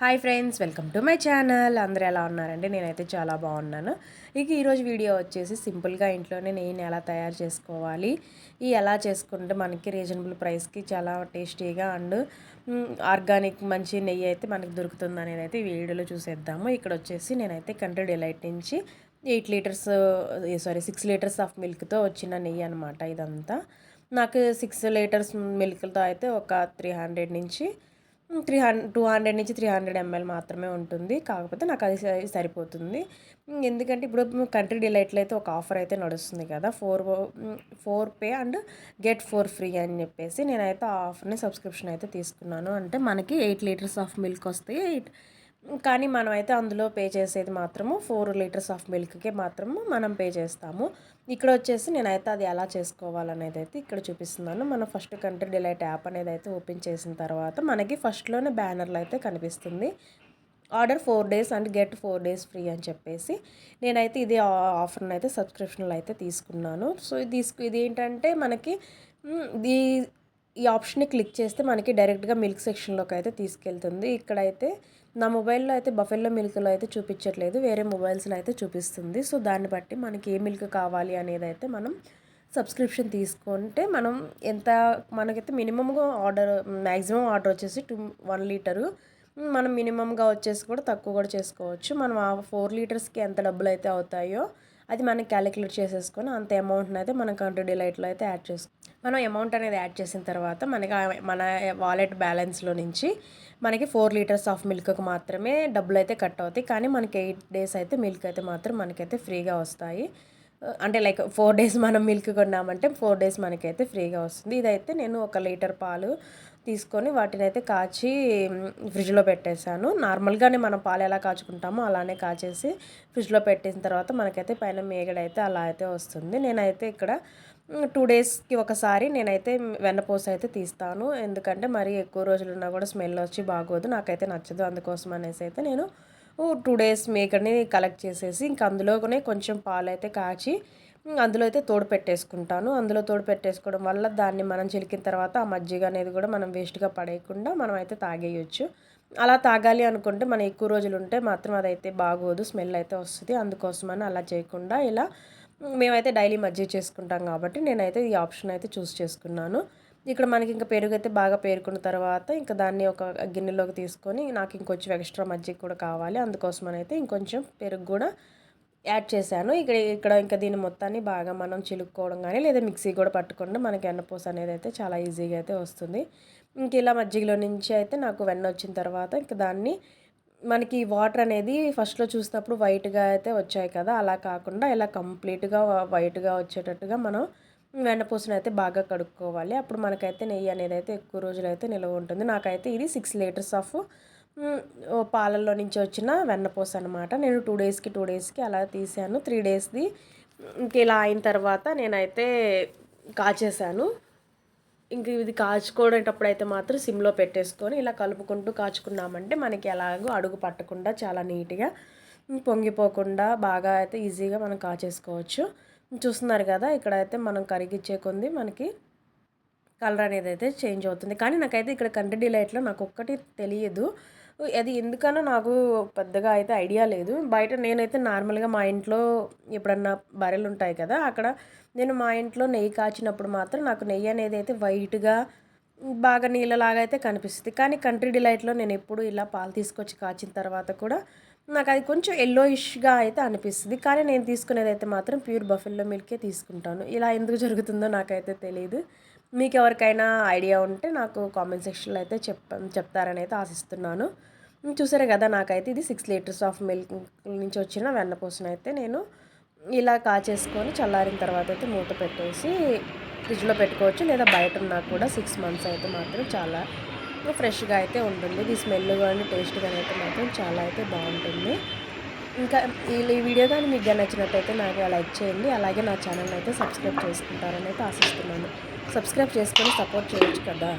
Hi friends welcome to my channel. అందరూ ఎలా ఉన్నారండి? నేనైతే చాలా బాగున్నాను. ఇక ఈరోజు వీడియో వచ్చేసి సింపుల్గా ఇంట్లోనే నెయ్యిని ఎలా తయారు చేసుకోవాలి ఈ ఎలా చేసుకుంటే మనకి రీజనబుల్ ప్రైస్కి చాలా టేస్టీగా అండ్ ఆర్గానిక్ మంచి నెయ్యి అయితే మనకి దొరుకుతుంది అనేది అయితే వీడియోలో చూసేద్దాము. ఇక్కడ వచ్చేసి నేనైతే కంట్రీ డిలైట్ నుంచి eight litres sorry six litres of మిల్క్తో వచ్చిన నెయ్యి అనమాట ఇదంతా. నాకు సిక్స్ లీటర్స్ మిల్క్తో అయితే ఒక త్రీ హండ్రెడ్ నుంచి త్రీ హండ్రెడ్ టూ హండ్రెడ్ నుంచి త్రీ హండ్రెడ్ ఎంఎల్ మాత్రమే ఉంటుంది. కాకపోతే నాకు అది సరిపోతుంది. ఎందుకంటే ఇప్పుడు కంట్రీ డిలైట్లో అయితే ఒక ఆఫర్ అయితే నడుస్తుంది కదా. Four four pay and get four free అని చెప్పేసి నేనైతే ఆఫర్ని సబ్స్క్రిప్షన్ అయితే తీసుకున్నాను. అంటే మనకి ఎయిట్ లీటర్స్ ఆఫ్ మిల్క్ వస్తాయి. ఎయిట్ కానీ మనమైతే అందులో పే చేసేది మాత్రము ఫోర్ లీటర్స్ ఆఫ్ మిల్క్కే మాత్రము మనం పే చేస్తాము. ఇక్కడ వచ్చేసి నేనైతే అది ఎలా చేసుకోవాలనేది అయితే ఇక్కడ చూపిస్తున్నాను. మనం ఫస్ట్ కంట్రీ డిలైట్ యాప్ అనేది అయితే ఓపెన్ చేసిన తర్వాత మనకి ఫస్ట్లోనే బ్యానర్లు అయితే కనిపిస్తుంది. Order four days and get four days free అని చెప్పేసి నేనైతే ఇదే ఆఫర్ని అయితే సబ్స్క్రిప్షన్లు అయితే తీసుకున్నాను. సో ఇది తీసుకు ఇది ఏంటంటే మనకి ఈ ఈ ఆప్షన్ని క్లిక్ చేస్తే మనకి డైరెక్ట్గా మిల్క్ సెక్షన్లోకి అయితే తీసుకెళ్తుంది. ఇక్కడైతే నా మొబైల్లో అయితే బఫెల్లో మిల్క్లో అయితే చూపించట్లేదు. వేరే మొబైల్స్లో అయితే చూపిస్తుంది. సో దాన్ని బట్టి మనకి ఏ మిల్క్ కావాలి అనేది అయితే మనం సబ్స్క్రిప్షన్ తీసుకుంటే మనం ఎంత మనకైతే మినిమంగా ఆర్డర్ మ్యాక్సిమం ఆర్డర్ వచ్చేసి టూ వన్ లీటరు. మనం మినిమంగా వచ్చేసి కూడా తక్కువ కూడా చేసుకోవచ్చు. మనం ఆ ఫోర్ లీటర్స్కి ఎంత డబ్బులు అయితే అవుతాయో అది మనం క్యాలిక్యులేట్ చేసేసుకొని అంత అమౌంట్ని అయితే మనం కంట్రీ డిలైట్లో అయితే యాడ్ చేసుకో మనం అమౌంట్ అనేది యాడ్ చేసిన తర్వాత మనకి మన వాలెట్ బ్యాలెన్స్లో నుంచి మనకి ఫోర్ లీటర్స్ ఆఫ్ మిల్క్కి మాత్రమే డబ్బులు అయితే కట్ అవుతాయి. కానీ మనకి ఎయిట్ డేస్ అయితే మిల్క్ అయితే మాత్రం మనకైతే ఫ్రీగా వస్తాయి. అంటే లైక్ ఫోర్ డేస్ మనం మిల్క్ కొన్నామంటే ఫోర్ డేస్ మనకైతే ఫ్రీగా వస్తుంది. ఇదైతే నేను ఒక లీటర్ పాలు తీసుకొని వాటిని అయితే కాచి ఫ్రిడ్జ్లో పెట్టేశాను. నార్మల్గానే మనం పాలు ఎలా కాచుకుంటామో అలానే కాచేసి ఫ్రిడ్జ్లో పెట్టేసిన తర్వాత మనకైతే పైన మేగడైతే అలా అయితే వస్తుంది. నేనైతే ఇక్కడ టూ డేస్కి ఒకసారి నేనైతే వెన్నపూస అయితే తీస్తాను. ఎందుకంటే మరీ ఎక్కువ రోజులు ఉన్నా కూడా స్మెల్ వచ్చి బాగోదు. నాకైతే నచ్చదు. అందుకోసం అనేసి అయితే నేను టూ డేస్ మేకర్ని కలెక్ట్ చేసేసి ఇంక అందులోనే కొంచెం పాలు అయితే కాచి అందులో అయితే తోడు పెట్టేసుకుంటాను. అందులో తోడు పెట్టేసుకోవడం వల్ల దాన్ని మనం చిలికిన తర్వాత ఆ మజ్జిగ అనేది కూడా మనం వేస్ట్గా పడేయకుండా మనం అయితే తాగేయచ్చు. అలా తాగాలి అనుకుంటే మనం ఎక్కువ రోజులు ఉంటే మాత్రం అదైతే బాగోదు. స్మెల్ అయితే వస్తుంది. అందుకోసమని అలా చేయకుండా ఇలా మేమైతే డైలీ మజ్జిగ చేసుకుంటాం కాబట్టి నేనైతే ఈ ఆప్షన్ అయితే చూస్ చేసుకున్నాను. ఇక్కడ మనకి ఇంకా పెరుగు అయితే బాగా పేరుకున్న తర్వాత ఇంకా దాన్ని ఒక గిన్నెలోకి తీసుకొని నాకు ఇంకొంచెం ఎక్స్ట్రా మజ్జిగ కూడా కావాలి. అందుకోసం అయితే ఇంకొంచెం పెరుగు కూడా యాడ్ చేశాను. ఇక్కడ ఇక్కడ ఇంకా దీని మొత్తాన్ని బాగా మనం చిలుక్కోవడం కానీ లేదా మిక్సీ కూడా పట్టుకుంటే మనకి ఎన్నపూస అనేది అయితే చాలా ఈజీగా అయితే వస్తుంది. ఇంక ఇలా మజ్జిగలో నుంచి అయితే నాకు వెన్న వచ్చిన తర్వాత ఇంకా దాన్ని మనకి వాటర్ అనేది ఫస్ట్లో చూసినప్పుడు వైట్గా అయితే వచ్చాయి కదా అలా కాకుండా ఇలా కంప్లీట్గా వైట్గా వచ్చేటట్టుగా మనం వెన్నపూసను అయితే బాగా కడుక్కోవాలి. అప్పుడు మనకైతే నెయ్యి అనేది అయితే ఎక్కువ రోజులు అయితే నిల్వ ఉంటుంది. నాకైతే ఇది సిక్స్ లీటర్స్ ఆఫ్ పాలల్లో నుంచి వచ్చిన వెన్నపూస అనమాట నేను టూ డేస్కి టూ డేస్కి అలా తీసాను. త్రీ డేస్ది ఇంక ఇలా అయిన తర్వాత నేనైతే కాచేసాను ఇంక ఇది కాచుకోవడేటప్పుడు అయితే మాత్రం సిమ్లో పెట్టేసుకొని ఇలా కలుపుకుంటూ కాచుకున్నామంటే మనకి ఎలాగో అడుగు పట్టకుండా చాలా నీట్గా పొంగిపోకుండా బాగా అయితే ఈజీగా మనం కాచేసుకోవచ్చు. చూస్తున్నారు కదా ఇక్కడైతే మనం కరిగిచ్చే కొంది మనకి కలర్ అనేది అయితే చేంజ్ అవుతుంది. కానీ నాకైతే ఇక్కడ కంటి డిలైట్లో నాకు ఒక్కటి తెలియదు. అది ఎందుకనో నాకు పెద్దగా అయితే ఐడియా లేదు. బయట నేనైతే నార్మల్గా మా ఇంట్లో ఎప్పుడన్నా బర్రెలు ఉంటాయి కదా అక్కడ నేను మా ఇంట్లో నెయ్యి కాచినప్పుడు మాత్రం నాకు నెయ్యి అనేది అయితే వైట్గా బాగా నీళ్ళలాగా అయితే కనిపిస్తుంది. కానీ కంట్రీ డిలైట్లో నేను ఎప్పుడు ఇలా పాలు తీసుకొచ్చి కాచిన తర్వాత కూడా నాకు అది కొంచెం ఎల్లోయిష్గా అయితే అనిపిస్తుంది. కానీ నేను తీసుకునేది అయితే మాత్రం ప్యూర్ బఫెల్లో మిల్కే తీసుకుంటాను. ఇలా ఎందుకు జరుగుతుందో నాకైతే తెలియదు మీకు ఎవరికైనా ఐడియా ఉంటే నాకు కామెంట్ సెక్షన్లో అయితే చెప్ చెప్తారని అయితే ఆశిస్తున్నాను. చూసారు కదా నాకైతే ఇది సిక్స్ లీటర్స్ ఆఫ్ మిల్క్ నుంచి వచ్చిన వెన్నపూసను అయితే నేను ఇలా కాచేసుకొని చల్లారిన తర్వాత అయితే మూత పెట్టేసి ఫ్రిడ్జ్లో పెట్టుకోవచ్చు. లేదా బయట ఉన్నా కూడా సిక్స్ మంత్స్ అయితే మాత్రం చాలా ఫ్రెష్గా అయితే ఉంటుంది. ఇది స్మెల్ కానీ టేస్ట్ కానీ అయితే మాత్రం చాలా అయితే బాగుంటుంది. ఇంకా ఈ వీడియో కానీ మీకు నచ్చినట్టయితే నాకు లైక్ చేయండి. అలాగే నా ఛానల్ అయితే సబ్స్క్రైబ్ చేసుకుంటారని అయితే ఆశిస్తున్నాను. సబ్స్క్రైబ్ చేసుకొని సపోర్ట్ చేయొచ్చు కదా.